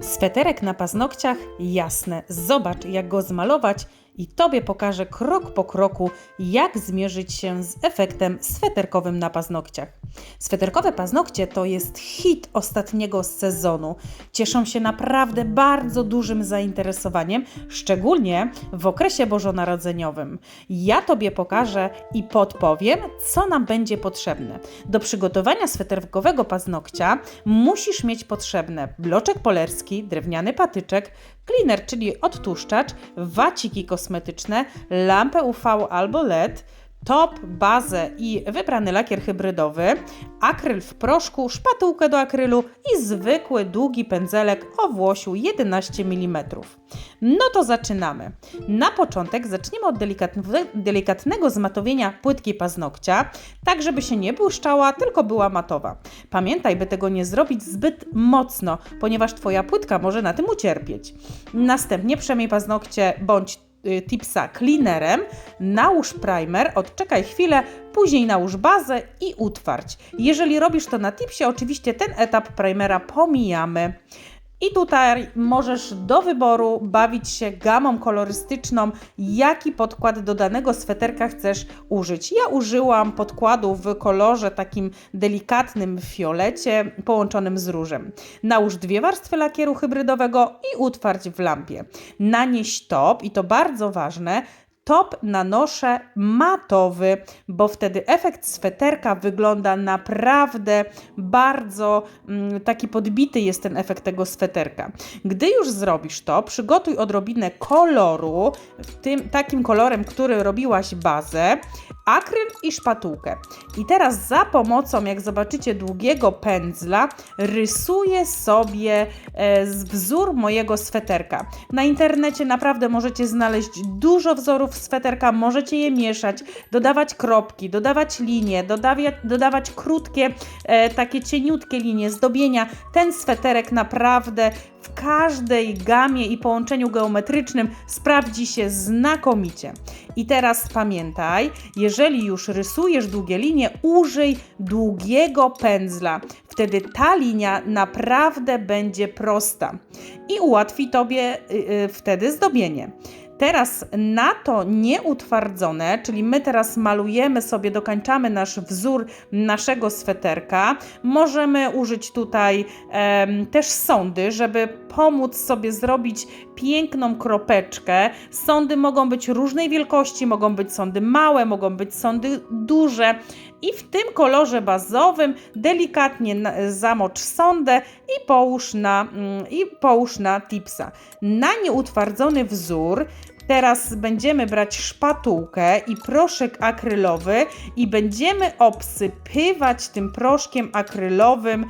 Sweterek na paznokciach? Jasne. Zobacz, jak go zmalować i Tobie pokażę krok po kroku, jak zmierzyć się z efektem sweterkowym na paznokciach. Sweterkowe paznokcie to jest hit ostatniego sezonu. Cieszą się naprawdę bardzo dużym zainteresowaniem, szczególnie w okresie bożonarodzeniowym. Ja Tobie pokażę i podpowiem, co nam będzie potrzebne. Do przygotowania sweterkowego paznokcia musisz mieć potrzebne bloczek polerski, drewniany patyczek, cleaner, czyli odtłuszczacz, waciki kosmetyczne, lampę UV albo LED, top, bazę i wybrany lakier hybrydowy, akryl w proszku, szpatułkę do akrylu i zwykły długi pędzelek o włosiu 11 mm. No to zaczynamy. Na początek zaczniemy od delikatne- delikatnego zmatowienia płytki paznokcia, tak żeby się nie błyszczała, tylko była matowa. Pamiętaj, by tego nie zrobić zbyt mocno, ponieważ Twoja płytka może na tym ucierpieć. Następnie przemyj paznokcie bądź tipsa cleanerem, nałóż primer, odczekaj chwilę, później nałóż bazę i utwardź. Jeżeli robisz to na tipsie, oczywiście ten etap primera pomijamy. I tutaj możesz do wyboru bawić się gamą kolorystyczną, jaki podkład do danego sweterka chcesz użyć. Ja użyłam podkładu w kolorze takim delikatnym fiolecie połączonym z różem. Nałóż dwie warstwy lakieru hybrydowego i utwardź w lampie. Nanieś top, i to bardzo ważne, top nanoszę matowy, bo wtedy efekt sweterka wygląda naprawdę bardzo mm, taki podbity jest ten efekt tego sweterka. Gdy już zrobisz to, przygotuj odrobinę koloru, tym takim kolorem, który robiłaś bazę, akryl i szpatułkę. I teraz za pomocą, jak zobaczycie, długiego pędzla rysuję sobie e, wzór mojego sweterka. Na internecie naprawdę możecie znaleźć dużo wzorów sweterka, możecie je mieszać, dodawać kropki, dodawać linie, dodawać, dodawać krótkie, e, takie cieniutkie linie, zdobienia. Ten sweterek naprawdę w każdej gamie i połączeniu geometrycznym sprawdzi się znakomicie. I teraz pamiętaj, jeżeli już rysujesz długie linie, użyj długiego pędzla. Wtedy ta linia naprawdę będzie prosta i ułatwi tobie y, y, wtedy zdobienie. Teraz na to nieutwardzone, czyli my teraz malujemy sobie, dokańczamy nasz wzór naszego sweterka, możemy użyć tutaj też sondy, żeby pomóc sobie zrobić piękną kropeczkę. Sądy mogą być różnej wielkości, mogą być sądy małe, mogą być sądy duże. I w tym kolorze bazowym delikatnie zamocz sondę i połóż na, mm, i połóż na tipsa. Na nieutwardzony wzór Teraz będziemy brać szpatułkę i proszek akrylowy i będziemy obsypywać tym proszkiem akrylowym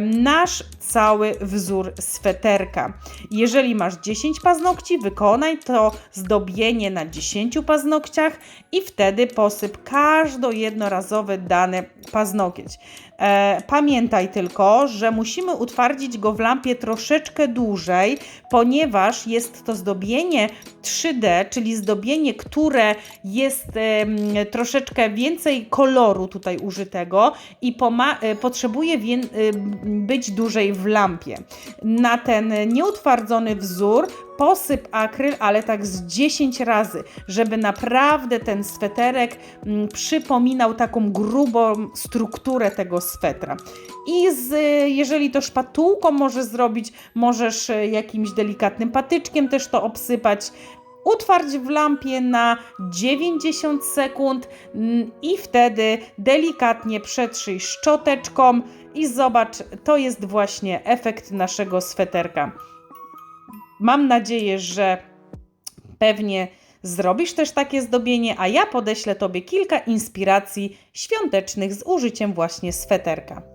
nasz cały wzór sweterka. Jeżeli masz 10 paznokci, wykonaj to zdobienie na 10 paznokciach i wtedy posyp każdo jednorazowy dany paznokieć. E, pamiętaj tylko, że musimy utwardzić go w lampie troszeczkę dłużej, ponieważ jest to zdobienie 3D, czyli zdobienie, które jest em, troszeczkę więcej koloru tutaj użytego i e, potrzebuje em, być dłużej w lampie. Na ten nieutwardzony wzór posyp akryl, ale tak z 10 razy, żeby naprawdę ten sweterek mm, przypominał taką grubą strukturę tego swetra. I z, jeżeli to szpatułką możesz zrobić, możesz e, jakimś delikatnym patyczkiem też to obsypać. Utwardź w lampie na 90 sekund mm, i wtedy delikatnie przetrzyj szczoteczką i zobacz, to jest właśnie efekt naszego sweterka. Mam nadzieję, że pewnie zrobisz też takie zdobienie, a ja podeślę Tobie kilka inspiracji świątecznych z użyciem właśnie sweterka.